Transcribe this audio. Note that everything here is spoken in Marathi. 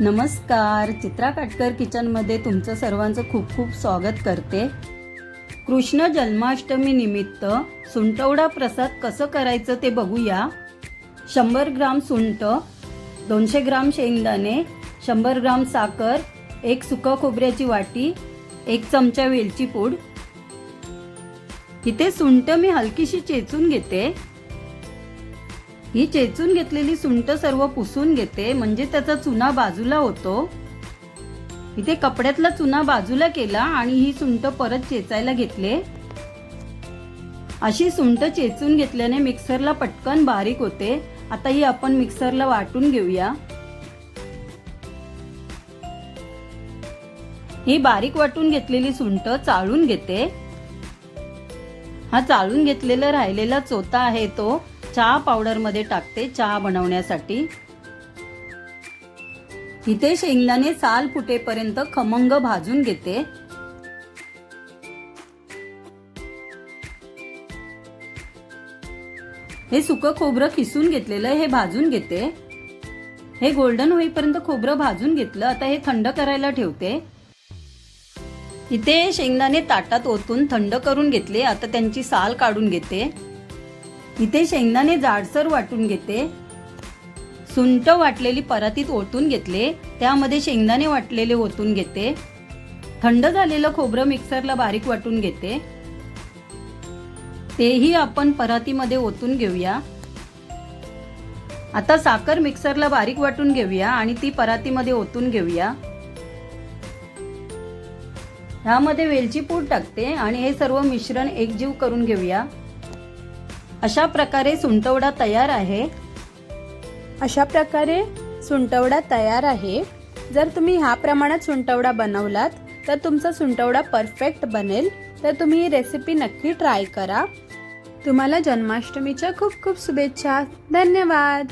नमस्कार चित्रा काटकर किचनमध्ये तुमचं सर्वांचं खूप खूप स्वागत करते. कृष्ण जन्माष्टमी निमित्त सुंटवडा प्रसाद कसं करायचं ते बघूया. शंभर ग्राम सुंट दोनशे ग्राम शेंगदाणे शंभर ग्राम साखर एक सुका खोबऱ्याची वाटी एक चमचा वेलची पूड. इथे सुंट मी हलकीशी चेचून घेते. ही चेचून घेतलेली सुंट सर्व पुसून घेते म्हणजे त्याचा चुना बाजूला होतो. इथे कपड्यातला चुना बाजूला केला आणि ही सुंट परत चेचायला घेतले. अशी सुंट चेचून घेतल्याने मिक्सरला पटकन बारीक होते. आता ही आपण मिक्सरला वाटून घेऊया. ही बारीक वाटून घेतलेली सुंट चाळून घेते. हा चाळून घेतलेला राहिलेला चोता आहे तो. चहा पावडरमध्ये टाकते चहा बनवण्यासाठी. इथे शेंगदाणे साल फुटेपर्यंत खमंग भाजून घेते. हे सुकं खोबरं किसून घेतलेलं हे भाजून घेते. हे गोल्डन होईपर्यंत खोबरं भाजून घेतलं आता हे थंड करायला ठेवते. इथे शेंगदाणे ताटात ओतून थंड करून घेतले आता त्यांची साल काढून घेते. इथे शेंगदाणे जाडसर वाटून घेते. सुंट वाटलेली परातीत ओतून घेतले. त्यामध्ये शेंगदाणे वाटलेले ओतून घेते. थंड झालेलं खोबरं मिक्सरला बारीक वाटून घेते. तेही आपण परातीमध्ये ओतून घेऊया. आता साखर मिक्सरला बारीक वाटून घेऊया आणि ती परातीमध्ये ओतून घेऊया. ह्यामध्ये वेलची पूड टाकते आणि हे सर्व मिश्रण एकजीव करून घेऊया. अशा प्रकारे सुंटवडा तयार आहे. अशा प्रकारे सुंटवडा तयार आहे. जर तुम्ही ह्या प्रमाणात सुंटवडा बनवलात तर तुमचा सुंटवडा परफेक्ट बनेल. तर तुम्ही ही रेसिपी नक्की ट्राय करा. तुम्हाला जन्माष्टमीच्या खूप खूप शुभेच्छा. धन्यवाद.